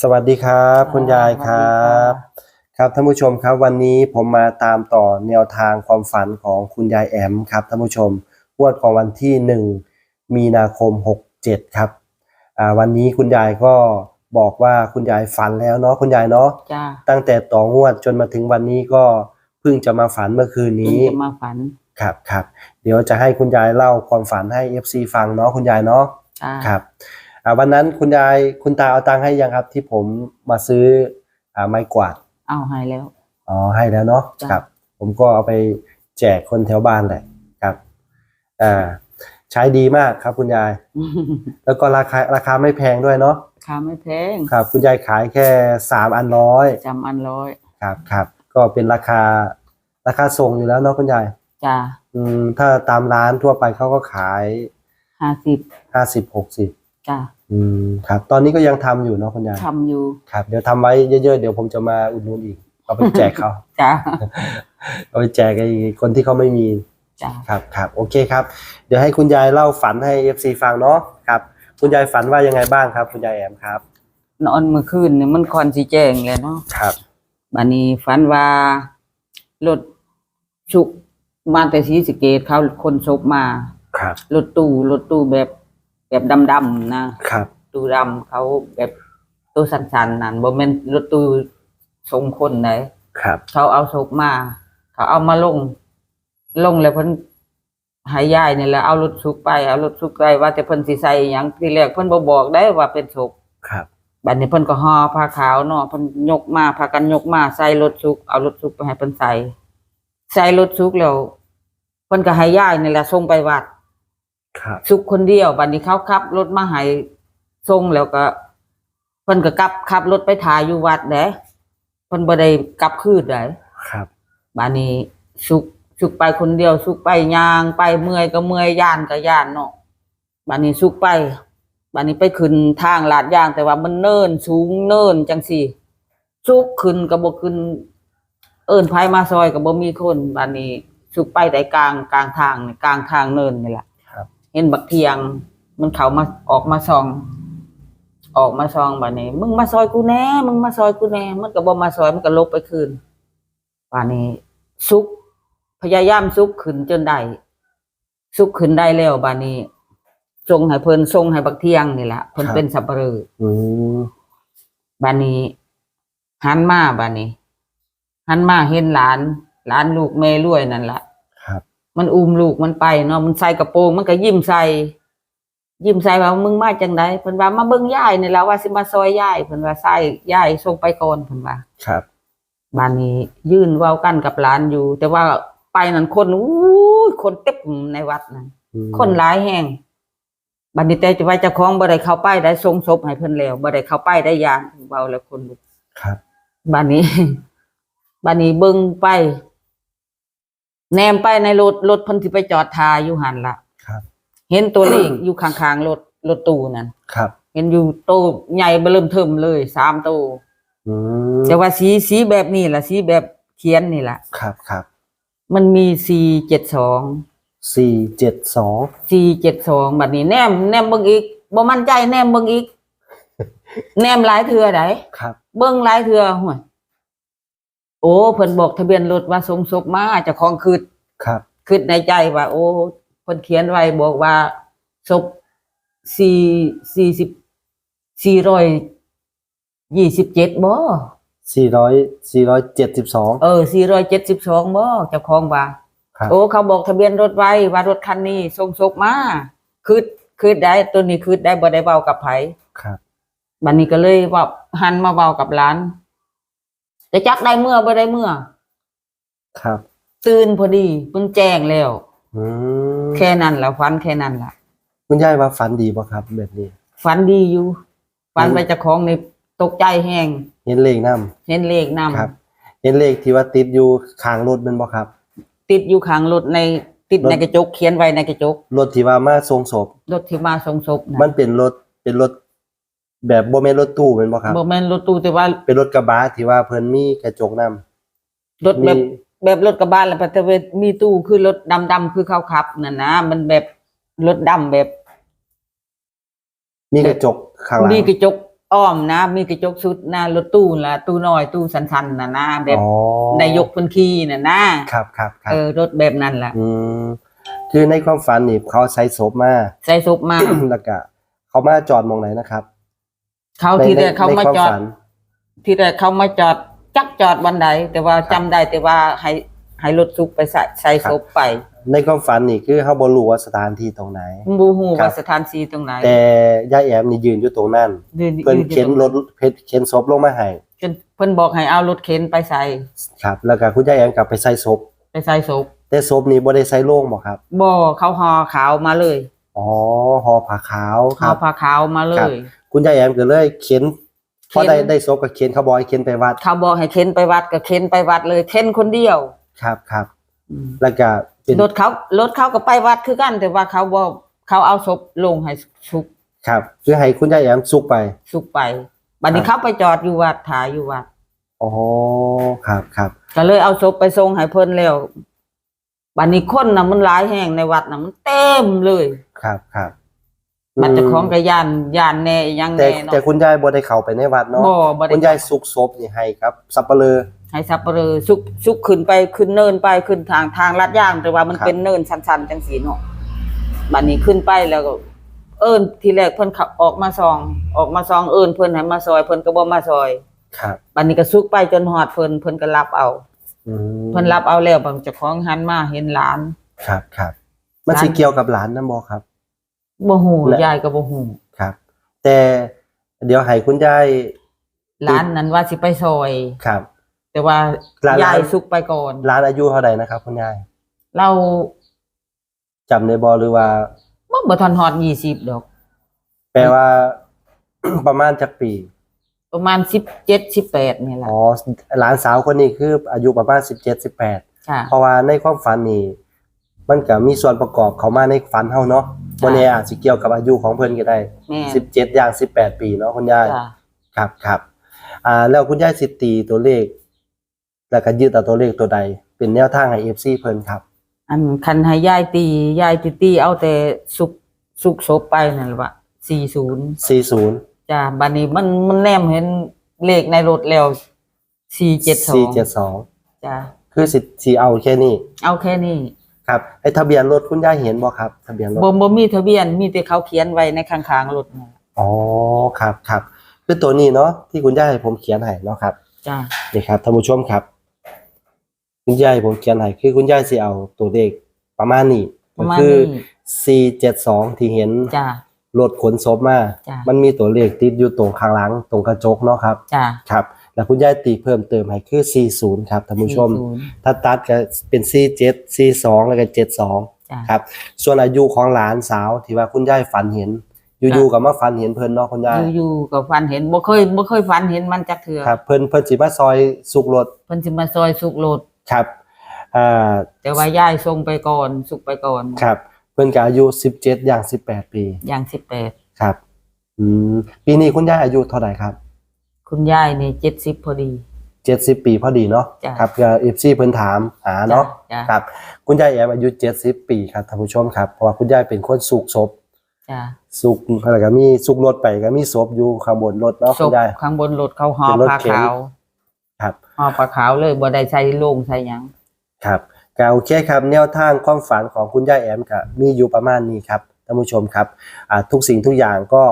สวัสดีครับคุณยายครับ ครับท่านผู้ชมครับวันนี้ผมมาตามต่อแนวทางความฝันของคุณยายแอมครับท่านผู้ชมงวดของวันที่ 1 มีนาคม 67 ครับอ่าวันนี้คุณยายก็บอกว่าคุณยายฝันแล้วเนาะคุณยายเนาะจ้าตั้งแต่ต่องวดจนมาถึงวันนี้ก็เพิ่งจะมาฝันเมื่อคืนเพิ่งนี้จะมาฝันครับครับเดี๋ยวจะให้คุณยายเล่าความฝันให้ FC ฟังเนาะคุณยายเนาะจ้าครับอ่า วันนั้นคุณยายคุณตาเอาตังค์ให้ยังครับ ที่ผมมาซื้ออ่าไม้กวาดเอาให้แล้วอ๋อให้แล้วเนาะจ้ะครับ ผมก็เอาไปแจกคนแถวบ้านแหละครับ อ่า ใช้ดีมากครับ คุณยาย แล้วก็ราคาราคาไม่แพงด้วยเนาะค่าไม่แพงครับ คุณยายขายแค่สามอันร้อยจำอันร้อยครับครับก็เป็นราคาราคาส่งอยู่แล้วเนาะคุณยายจ้าอืมถ้าตามร้านทั่วไปเขาก็ขายห้าสิบห้าสิบหกสิบ จ้าอืมครับ ตอนนี้ก็ยังทำอยู่เนาะคุณยายทำอยู่ครับ เดี๋ยวทำไว้เยอะๆ เดี๋ยวผมจะมาอุดหนุนอีก เอาไปแจกเขา จ้าเอาไปแจกไอ้คนที่เขาไม่มี จ้าครับครับโอเคครับ เดี๋ยวให้คุณยายเล่าฝันให้ FC ฟังเนาะครับ คุณยายฝันว่ายังไงบ้างครับ คุณยายแอมครับ นอนเมื่อคืนเนี่ยมันคอนสีแจ้งเลยเนาะครับ บัดนี้ฝันว่ารถชุกมาแต่สีสะเกตเขาคนศพมา ครับ รถตู้รถตู้แบบ แบบดำๆนะครับ ตู้ดำเขาแบบตู้สันๆนั่นบ่แม่นรถตู้ทรงคนไหนครับ เขาเอาศพมา เขาเอามาลง ลงแล้วเพิ่นใหายายนี่แหละเอารถสุกไปเอารถสุกไปว่าแต่เพิ่นสิใส่หยังทีแรกเพิ่นบ่บอกได้ว่าเป็นศพครับบัดนี้เพิ่นก็ห่อผ้าขาวเนาะเพิ่นยกมาพากันยกมาใส่รถสุกเอารถสุกไปให้เพิ่นใส่ใส่รถสุกแล้วเพิ่นก็ให้ยายนี่แหละส่งไปวัด ครับสุกคนเดียวบัดนี้เขาขับรถมาให้ส่งแล้วก็เพิ่นก็กลับขับรถไปถ่ายอยู่วัดเด้เพิ่นบ่ได้กลับคืนได้ครับบานี้สุกสุกไปคนเดียว สุกไปย่างไปเมื่อยก็เมื่อยย่านก็ย่านเนาะบานี้สุกไปบานี้ไปขึ้นทางลาดยางแต่ว่ามันเนินสูงเนินจังสี่สุกขึ้นก็บ่ขึ้น เอิ้นไผมาซอยก็บ่มีคนบานี้สุกไปได้กลางกลางทางนี่กลางทางเนินนี่แหละครับเห็นบักเทียง มันเขามาออกมาซอง ออกมาซองบานี้ มึงมาซอยกูแน่ มึงมาซอยกูแน่ มันก็บ่มาซอยมันก็ลบไปคืนป่านนี้ซุก พยายามซุกขึ้นจนได้ซุกขึ้นได้แล้วบานนี้ทรงให้เพิ่นทรงให้บักเที่ยงนี่แหละเพิ่นเป็นสับปะเรออืมบานนี้หันมาบานนี้หันมาเห็นหลาน หลานลูกแม่รวยนั่นแหละครับ มันอุ้มลูกมันไปเนาะมันใส่กระโปรงมันก็ยิ้มใส่ ยิ้มใส่ว่ามึงมาจังไดเพิ่นว่ามาเบิ่งยายนี่แหละว่าสิมาซอยยายเพิ่นว่าใส่ยายส่งไปก่อนเพิ่นว่าครับบ้านนี้ ยื่นเว้ากันกับหลานอยู่ แต่ว่าไปนั่นคนอู้ยคนเต็มในวัดนั่นอืมคนหลายแห่งบัดนี้แต่จะว่าเจ้าของบ่ได้เข้าไปได้ทรงศพให้เพิ่นแล้วบ่ได้เข้าไปได้ยางเว้าแล้วคนลุกครับบ้านนี้บ้านนี้เบิ่งไป แนมไปในรถรถเพิ่นสิไปจอดทาอยู่หันละครับ เห็นตัวเลขอยู่ข้างๆรถรถตู้นั่นครับ เห็นอยู่โตใหญ่เบิ่มเทิมเลยสามโตอืมแต่ว่าสีสีแบบนี้ล่ะสีแบบเขียนนี่ล่ะ ครับครับมันมีสี่เจ็ดสองสี่เจ็ดสองสี่เจ็ดสองบัดนี้แนมแนมเบิ่งอีกบ่มั่นใจแนมเบิ่งอีก แนมหลายเทื่อไดครับ เบิ่งหลายเทื่อห่วย โอ้เพิ่นบอกทะเบียนรถว่าสงศพมาเจ้าของคืดครับคืดในใจว่า โอ้เพิ่นเขียนไว้บอกว่าศพสี่สี่สิบสี่ร้อยยี่สิบเจ็ดบ่สี่ร้อยสี่ร้อยเจ็ดสิบสองเออสี่ร้อยเจ็ดสิบสองบ่เจ้าของว่าครับโอ้เขาบอกทะเบียนรถไว้ว่ารถคันนี้ส่งศพมาคืดคืดได้ตัวนี้คืดได้บ่ได้เบากับไผครับบัดนี้ก็เลยว่าหันมาเบากับร้าน แต่จักได้เมื่อบ่ได้เมื่อ ครับ ตื่นพอดีเพิ่งแจ้งแล้วอืมแค่นั้นแหละฝันแค่นั้นล่ะคุณยายว่าฝันดีป่ะครับ แบบนี้ ฝันดีอยู่ฝันไปเจะของในตกใจแห้งเห็นเลขน้เห็นเลขนำำครับ เห็นเลขที่ว่าติดอยู่ข้างรถแมันบ่ครับ ติดอยู่ข้างรถในติดรถ ในกระจกเขียนไว้ในกระจกรถที่ว่ามาส่งศพรถที่มาส่งศพนะมันเป็นรถเป็นรถ แบบบ่แม่นรถตู้แม่นบ่ครับ บ่แม่นรถตู้แต่ว่าเป็นรถกระบะที่ว่าเพิ่นมีกระจกนำรถแบบมี แบบรถกระบะแล้วแต่ว่ามีตู้คือรถดำๆคือเขาขับนั่นนะมันแบบรถดำแบบมีกระจกข้างหลังมีกระจกอ้อมนะ มีกระจกสุดหน้ารถตู้ละตู้น้อยตู้สันๆน่ะนะแบบอ๋อนายกเพิ่นขี่น่ะนะครับครับครับ เออรถแบบนั้นล่ะอืมคือในความฝันนี่เขาใช้ศพมา ใส่ศพมา แล้วก็เขามาจอดมองไหนนะครับ เขาที่แรกเขามาในควจอดฝันที่แรกเขามาจอด จักจอดวันใดแต่ว่าจำได้แต่ว่าให้ให้รถซุกไปใส่ใส่ศพไป ในความฝันนี่คือเขาบ่รู้ว่าสถานที่ตรงไหนบูฮู้ครับว่าสถานที่ตรงไหน แต่ยายแอมนี่ยืนอยู่ตรงนั้นยืนเพิ่นยือยู่เข็นตงรถเพิ่นเข็นศพลงมาให้จนเพิ่นบอกให้เอารถเข็นไปใส่ครับ แล้วก็คุณยายแอมกลับไปใส่ศพไปใส่ศพแต่ศพนี่บ่ได้ใส่โล่งบ่ครับบ่เขาห่อขาวมาเลยอ๋อห่อผ้าขาวคห่อรับผ้าขาวมาเลครับย คุณยายแอมก็เลยเข็นพอเข็นได้ได้ศพก็เข็นเขาบอกให้เข็นไปวัดเขาบอกให้เข็นไปวัดก็เข็นไปวัดเลยเข็นคนเดียว ครับครับอืมแล้วก็เป็นรถเขารถเขาก็ไปวัดคือกัน แต่ว่าเขาบอกเขาเอาศพลงให้สุกครับคือให้คุณยายแอมสุกไป สุกไปบัดนี้ครับเขาไปจอดอยู่วัดถ่ายอยู่วัดอ๋อครับครับก็เลยเอาศพไปส่งให้เพิ่นแล้วบัดนี้คนน่ะมันหลายแห่งในวัดน่ะมันเต็มเลย ครับครับ มันจะของมกระยานยานแน่อีหยังแต่แน่เนาะ แต่คุณยายบ่ได้เข้าไปในวัดเนาะบ่บ่ได้ คุณยายสุกศพนี่ให้ครับ สับปะเลอให้สับเปลือสุกสุกขึ้นไปขึ้นเนินไปขึ้นทางทางลาดย่างแต่ว่ามันครับ เป็นเนินชันๆจังสีเนาะบัดนี้ขึ้นไปแล้วก็ เอิ้นทีแรกเพิ่นขับออกมาซอง ออกมาซองเอิ้นเพิ่นให้มาซอยเพิ่นก็บ่มาซอยครับบัดนี้ก็สุกไปจนฮอดเพิ่นเพิ่นก็รับเอา อืมเพิ่นรับเอาแล้วบางเจ้าของหันมาเห็นหลาน ครับครับ มันหลานสิเกี่ยวกับหลานนำบ่ครับ บ่ฮู้และ ยายก็บ่ฮู้ครับ แต่เดี๋ยวให้คุณยายหลานนั้นว่าสิไปซอย ครับ แต่ว่าหลาน ยายสุกไปก่อนหลานอายุเท่าใดนะครับ คุณยายเราจำได้บ่หรือว่า บ่บ่ทันฮอด20ดอก แปลว่า ประมาณจักปีประมาณ17 18นี่แหละอ๋อหลานสาวคนนี้คืออายุประมาณ17 18ค่ะเพราะว่าในความฝันนี่ มันก็มีส่วนประกอบเข้ามาในฝันเฮาเนาะบ่แน่อาจสิเกี่ยวกับอายุของเพิ่นก็ได้แม่17อย่าง18ปีเนาะคุณยายจ้ะครับครับอ่าแล้วคุณยายสิตีตัวเลข แล้วก็ยึดเอาตัวเลขตัวใด เป็นแนวทางให้ FC เพิ่นครับ อันคันให้ยายตียายตีตีเอาแต่สุกสุกศพไปนั่นแหละว่า40 40จ้ะบัดนี้มันมันแนมเห็นเลขในรถแล้ว472 472จ้ะคือสิสิเอาแค่นี้ เอาแค่นี้ ครับไอ้ทะเบียนรถคุณยายเห็นบ่ครับทะเบียนรถบ่บ่มีทะเบียนมีแต่เขาเขียนไว้ในข้างๆรถนั่นแหละอ๋อครับครับคือตัวนี้เนาะที่คุณยายให้ผมเขียนให้เนาะครับจ้ะนี่ครับท่านผู้ชมครับ คุณยายให้ผมเขียนให้คือคุณยายสิเอาตัวเลขประมาณนี้ปก็ระมาณคือนี้472ที่เห็นจ้ะรถขนศพมา จ้ะมันมีตัวเลขติดอยู่ตรงข้างหลังตรงกระจกเนาะครับ จ้ะครับ แล้วคุณยายตีเพิ่มเติมให้คือ 40 ครับท่านผู้ชม40ถ้าตัดก็เป็น 47 42 แล้วก็ 72จ้ะครับ ส่วนอายุของหลานสาวที่ว่าคุณยายฝันเห็น อยู่ๆกับมาฝันเห็นเพิ่นเนาะคุณยายอยู่ๆก็ฝันเห็นบ่เคยบ่เคยฝันเห็นมันจักเทื่อครับเพิ่นเพิ่นสิมาซอยสุกรถเพิ่นสิมาซอยสุกรถครับอ่าแต่ว่ายายส่งไปก่อนสุกไปก่อนครับ เพิ่นก็อายุ 17 อย่าง 18 ปี อย่าง 18 ครับอืมปีนี้คุณยายอายุเท่าไหร่ครับ คุณยายนี่70พอดี70ปีพอดีเนาะจ้ะครับก็ FC เพิ่นถามหาเนาะจ้ะ ครับ คุณยายแอมอายุ70ปีครับท่านผู้ชมครับเพราะว่าคุณยายเป็นคนสุกศพจ้ะสุกแล้วก็มีสุกรถไปก็มีศพอยู่ข้างบนรถเนาะศคุพณยาย ข้างบนรถเขาห่อเป็นรถผ้าเข็น ขาวครับ ห่อผ้าขาวเลยบ่ได้ใส่โลงใส่หยัง ครับก็โอเคครับแนวทางความฝันของคุณย่าแอมก็มีอยู่ประมาณนี้ครับท่านผู้ชมครับอ่าทุกสิ่งทุกอย่างก็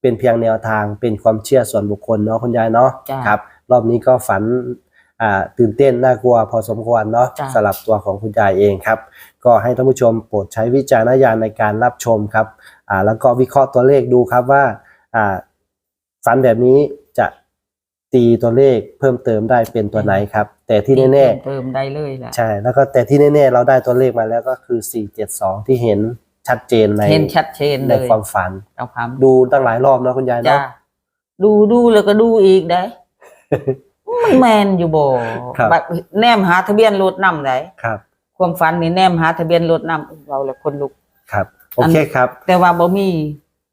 เป็นเพียงแนวทางเป็นความเชื่อส่วนบุคคลเนาะคุณยายเนาะจ้ะ ครับ รอบนี้ก็ฝันอ่าตื่นเต้นน่ากลัวพอสมควรเนาะจ้ะสำหรับตัวของคุณยายเองครับ ก็ให้ท่านผู้ชมโปรดใช้วิจารณญาณในการรับชมครับอ่าแล้วก็วิเคราะห์ตัวเลขดูครับว่าอ่าฝันแบบนี้จะตีตัวเลขเพิ่มเติมได้เป็นตัวไหนครับ แต่ที่แน่ๆ เติมได้เลยแหละ ใช่ แล้วก็แต่ที่แน่ๆเราได้ตัวเลขมาแล้วก็คือ 472 ที่เห็น ชัดเจนในเห็นชัดเจนในเลยความฝัน เอาความดูตั้งหลายรอบเนาะคุณยายจ้ะเนาะ ดูดูแล้วก็ดูอีกได้มันแมนอยู่บ่ครับ บัดแนมหาทะเบียนรถนำได้ครับ ความฝันนี่แนมหาทะเบียนรถนำเราละคนลุก ครับ โอเคครับแต่ว่าบ่มี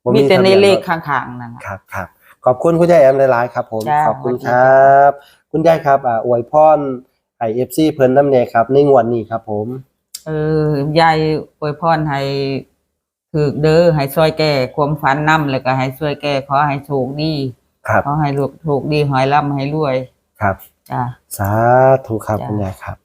บ่มีแต่ในทะบียนเลรขถข้างๆนั่นน่ะ ครับครับ ขอบคุณคุณยายแอมหลายๆครับ ผม จ้าขอบคุณสวัสดีคจ้ารับ คุณยายครับอ่าอวยพรไอเอฟซีเพิ่นน้ำเนยครับในงวดนี้ครับผม เออยายอวยพรให้ถูกเด้อให้ช่วยแก้ความฝันนำแล้วก็ให้ช่วยแก้ขอให้โชคดีครับ ขอให้ลูกถูกดีหอยร่ำให้รวยครับ จ้า สาธุครับจ้ะคุณยายครับ